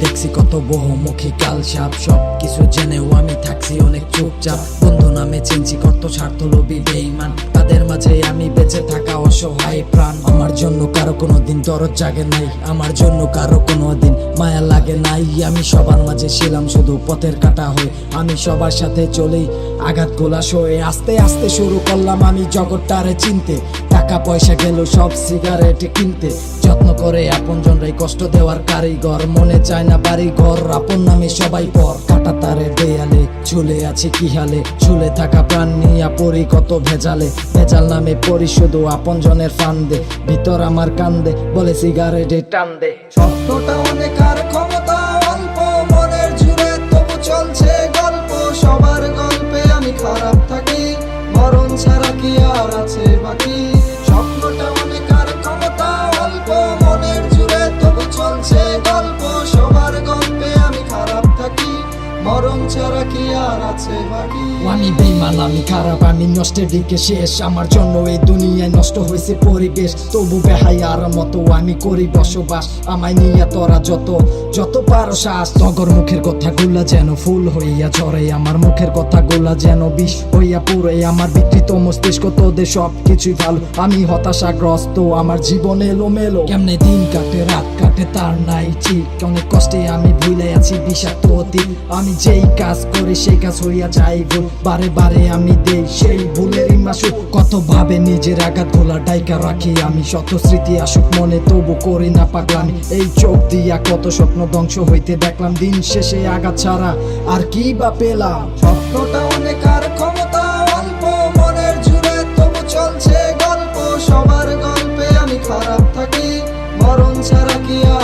দেখছি কত বহুমুখী কাল সাপ সব কিছু জেনেও আমি থাকছি অনেক চুপচাপ। বন্ধু নামে চিনছি কত স্বার্থ লোভী বেইমান। তাদের মাঝে আমি বেঁচে থাকা অসহায় প্রাণ। আমার জন্য কারও কোনো দিন দরদ জাগে নাই, আমার জন্য কারও কোনো দিন মায়া লাগে নাই। আমি সবার মাঝে ছিলাম শুধু পথের কাটা হয়ে। আমি সবার সাথে চলেই আঘাত গোলা হয়ে আস্তে আস্তে শুরু করলাম আমি জগৎটারে চিনতে। টাকা পয়সা গেল সব সিগারেট কিনতে। যত্ন করে আপন জনরাই কষ্ট দেওয়ার কারিগর। মনে চায় না বাড়ি ঘর আপন নামে সবাই পর। কাটা তারে দেয়ালে, ঝুলে আছে কি হালে? ঝুলে থাকা প্রাণ নিয়া পরি কত ভেজালে। ভেজাল নামে পরি শুধু আপন জনের ফান্দে। ভিতর আমার কান্দে, বলে সিগারেটে টান দে সত্যটা অনেক আর ক্ষমতা, অল্প মনের তবু চলছে গল্প। সবার গল্পে আমি খারাপ থাকি, মরণ ছাড়া কি আর আছে বাকি? আমি আমি খারাপ, আমি নষ্টের দিকে শেষ। আমার জন্য এই দুনিয়ায় নষ্ট হয়েছে পরিবেশ। তবু মতো আমি করি বসবাস। আমায় নিয়ে তোরা যত যত পারো শ্বাস মুখের কথাগুলা যেন ফুল হইয়া ঝরে। আমার মুখের কথাগুলা যেন বিষ হইয়া পুরে আমার বিকৃত মস্তিষ্ক তোদের সব কিছুই ভালো। আমি হতাশাগ্রস্ত, আমার জীবন এলো মেলো কেমনে দিন কাটে, রাত কাটে। তার নাই ঠিক। অনেক কষ্টে আমি ভুলে আছি বিষাক্ত অতীত। আমি যেই কাজ করি সেই কাজ হইয়া যাই ভুল বারে বারে আমি দেই সেই ভুলেরই মাসু। কত ভাবে নিজের আঘাত গোলা ডাইকা রাখি আমি। শত স্মৃতি আসুক মনে, তবু করি না পাগলামি। এই চোখ দিয়া কত স্বপ্ন ধ্বংস হইতে দেখলাম। দিন শেষে আঘাত ছাড়া আর কি বা পেলাম? স্বপ্নটা অনেক আর ক্ষমতা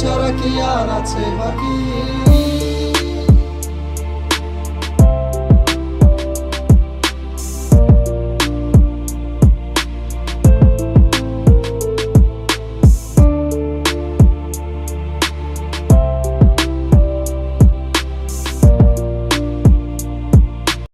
ছাড়া কি আর আছে বাকি?